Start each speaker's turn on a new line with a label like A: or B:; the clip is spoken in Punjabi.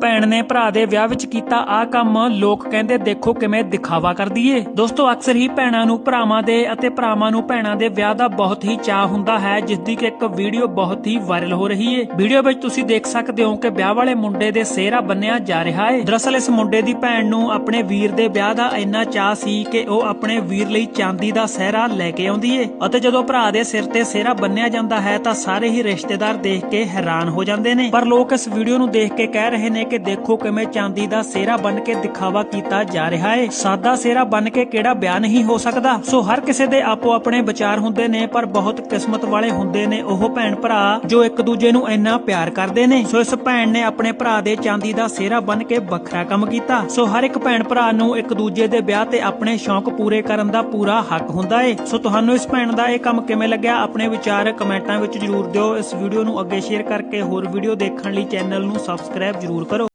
A: ਭੈਣ ਨੇ ਭਰਾ ਦੇ ਵਿਆਹ ਵਿੱਚ ਕੀਤਾ ਆ ਕੰਮ, ਲੋਕ ਕਹਿੰਦੇ ਦੇਖੋ ਕਿਵੇਂ ਦਿਖਾਵਾ ਕਰਦੀ ਏ ਦੋਸਤੋ, ਅਕਸਰ ਹੀ ਭੈਣਾਂ ਨੂੰ ਭਰਾਵਾਂ ਦੇ ਅਤੇ ਭਰਾਵਾਂ ਨੂੰ ਭੈਣਾਂ ਦੇ ਵਿਆਹ ਦਾ ਬਹੁਤ ਹੀ ਚਾਹ ਹੁੰਦਾ ਹੈ ਜਿਸ ਦੀ ਕਿ ਇੱਕ ਵੀਡੀਓ ਬਹੁਤ ਹੀ ਵਾਇਰਲ ਹੋ ਰਹੀ ਏ। ਵੀਡੀਓ ਵਿੱਚ ਤੁਸੀਂ ਦੇਖ ਸਕਦੇ ਹੋ ਕਿ ਵਿਆਹ ਵਾਲੇ ਮੁੰਡੇ ਦੇ ਸਿਹਰਾ ਬੰਨਿਆ ਜਾ ਰਿਹਾ ਏ। ਦਰਅਸਲ, ਇਸ ਮੁੰਡੇ ਦੀ ਭੈਣ ਨੂੰ ਆਪਣੇ ਵੀਰ ਦੇ ਵਿਆਹ ਦਾ ਇੰਨਾ ਚਾਹ ਸੀ ਕਿ ਉਹ ਆਪਣੇ ਵੀਰ ਲਈ ਚਾਂਦੀ ਦਾ ਸਿਹਰਾ ਲੈ ਕੇ ਆਉਂਦੀ ਏ। ਅਤੇ ਜਦੋਂ ਭਰਾ ਦੇ ਸਿਰ ਤੇ ਸਿਹਰਾ ਬੰਨਿਆ ਜਾਂਦਾ ਹੈ, ਤਾਂ ਸਾਰੇ ਹੀ ਰਿਸ਼ਤੇਦਾਰ ਦੇਖ ਕੇ ਹੈਰਾਨ ਹੋ ਜਾਂਦੇ ਨੇ। ਪਰ ਲੋਕ ਇਸ ਵੀਡੀਓ ਨੂੰ ਦੇਖ ਕੇ ਕਹਿ ਰਹੇ ਨੇ ਕਿ ਦੇਖੋ ਕਿਵੇਂ ਚਾਂਦੀ ਦਾ ਸਿਹਰਾ ਬਣ ਕੇ ਦਿਖਾਵਾ ਕੀਤਾ ਜਾ ਰਿਹਾ ਏ। ਸਾਦਾ ਸਿਹਰਾ ਬਣ ਕੇ ਕਿਹੜਾ ਵਿਆਹ ਨਹੀਂ ਹੋ ਸਕਦਾ? ਸੋ ਹਰ ਕਿਸੇ ਦੇ ਆਪੋ ਆਪਣੇ ਵਿਚਾਰ ਹੁੰਦੇ ਨੇ, ਪਰ ਬਹੁਤ ਕਿਸਮਤ ਵਾਲੇ ਹੁੰਦੇ ਨੇ ਉਹ ਭੈਣ ਭਰਾ ਜੋ ਇੱਕ ਦੂਜੇ ਨੂੰ ਇੰਨਾ ਪਿਆਰ ਕਰਦੇ ਨੇ। ਸੋ ਇਸ ਭੈਣ ਨੇ ਆਪਣੇ ਭਰਾ ਦੇ ਚਾਂਦੀ ਦਾ ਸਿਹਰਾ ਬਣ ਕੇ ਵੱਖਰਾ ਕੰਮ ਕੀਤਾ। ਸੋ ਹਰ ਇੱਕ ਭੈਣ ਭਰਾ ਨੂੰ ਇੱਕ ਦੂਜੇ ਦੇ ਵਿਆਹ ਤੇ ਆਪਣੇ ਸ਼ੌਂਕ ਪੂਰੇ ਕਰਨ ਦਾ ਪੂਰਾ ਹੱਕ ਹੁੰਦਾ ਏ। ਸੋ ਤੁਹਾਨੂੰ ਇਸ ਭੈਣ ਦਾ ਇਹ ਕੰਮ ਕਿਵੇਂ ਲੱਗਿਆ? ਆਪਣੇ ਵਿਚਾਰ ਕਮੈਂਟਾਂ ਵਿੱਚ ਜਰੂਰ ਦਿਓ। ਇਸ ਵੀਡੀਓ ਨੂੰ ਅੱਗੇ ਸ਼ੇਅਰ ਕਰਕੇ ਹੋਰ ਵੀਡੀਓ ਦੇਖਣ ਲਈ ਚੈਨਲ ਨੂੰ ਸਬਸਕ੍ਰਾਈਬ ਜਰੂਰ ਕਰੋ।